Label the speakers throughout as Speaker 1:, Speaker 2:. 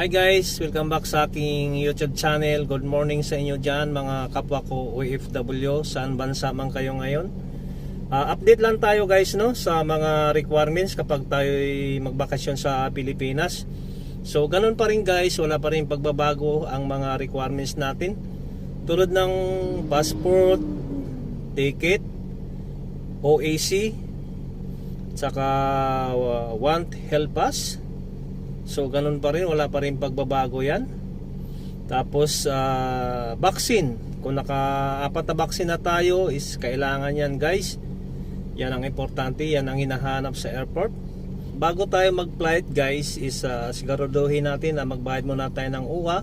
Speaker 1: Hi guys, welcome back sa aking YouTube channel. Good morning sa inyo dyan mga kapwa ko OFW. Saan bansa man kayo ngayon? Ah, update lang tayo guys no sa mga requirements kapag tayo magbakasyon sa Pilipinas. So ganun pa rin guys, wala pa rin pagbabago ang mga requirements natin. Tulad ng passport, ticket, OAC, saka uh, want help us So ganun pa rin, wala pa rin pagbabago yan. Tapos ah, vaccine, kung naka-apat na vaccine na tayo is kailangan yan guys. Yan ang importante, yan ang hinahanap sa airport. Bago tayo mag-flight guys is uh, siguraduhin natin na magbayad muna tayo ng UWA.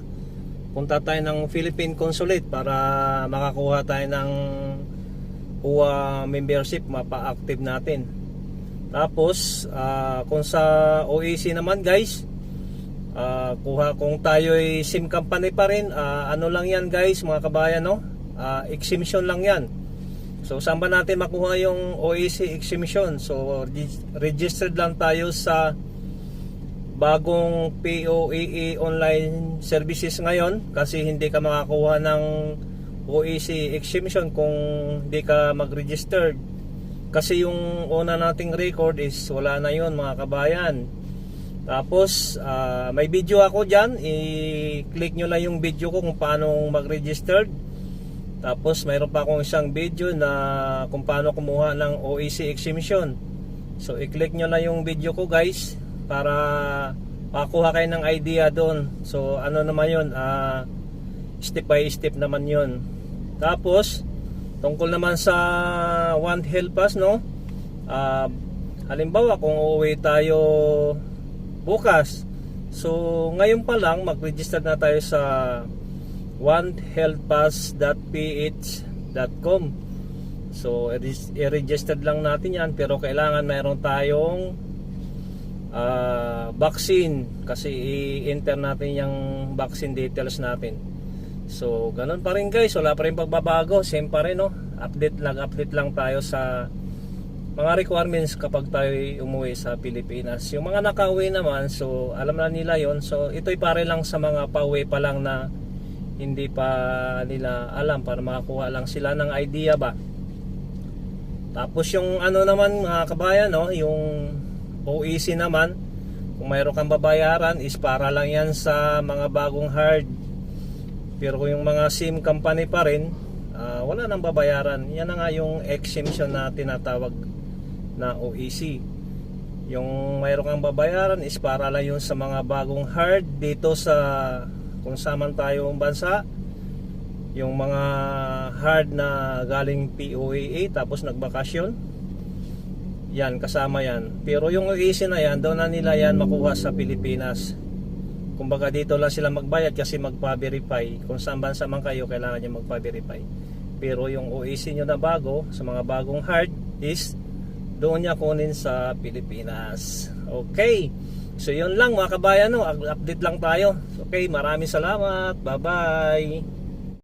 Speaker 1: Punta tayo ng Philippine Consulate para makakuha tayo ng UWA membership, mapa-active natin. Tapos, ah, kung sa OAC naman guys, ah, kuha kung tayo ay SIM company pa rin, ah, ano lang yan guys, mga kabayan, no? Ah, exemption lang yan. So, saan ba natin makuha yung OAC exemption? So, reg- registered lang tayo sa bagong POAA online services ngayon kasi hindi ka makakuha ng OAC exemption kung hindi ka mag-registered kasi yung una nating record is wala na yon mga kabayan tapos ah, may video ako dyan. I-click nyo lang yung video ko kung paano mag-registered tapos mayroon pa akong isang video na kung paano kumuha ng OEC exemption so i-click nyo lang yung video ko guys para makakuha kayo ng idea doon. So ano naman yun? Ah, step by step naman yun. Tapos tungkol naman sa One Health Pass no? Ah, halimbawa kung uuwi tayo bukas. So ngayon pa lang mag-register na tayo sa onehealthpass.ph.com so i-registered lang natin yan pero kailangan mayroon tayong ah, vaccine. Kasi i-enter natin yung vaccine details natin. So, ganun pa rin guys, wala pa rin pagbabago, same pa rin no. Update lang, update lang tayo sa mga requirements kapag tayo umuwi sa Pilipinas. Yung mga nakauwi naman, so alam na nila yon So, ito'y pare lang sa mga pauwi pa lang na hindi pa nila alam para makakuha lang sila ng idea ba. Tapos yung ano naman mga kabayan, no, yung OEC naman, kung mayroon kang babayaran is para lang yan sa mga bagong hard pero kung yung mga SIM company pa rin, ah, wala nang babayaran. Yan na nga yung exemption na tinatawag na OEC. Yung mayroon kang babayaran is para lang yun sa mga bagong hard dito sa kung saan tayong bansa. Yung mga hard na galing POAA tapos nagbakasyon. Yan, kasama yan. Pero yung OEC na yan, doon na nila yan makuha sa Pilipinas kumbaga dito lang sila magbayad kasi magpa-verify kung saan bansa man kayo kailangan nyo magpa-verify pero yung OEC nyo na bago sa mga bagong hard is doon niya kunin sa Pilipinas. Okay. So yun lang mga kabayan no? Update lang tayo. Okay maraming salamat. Bye bye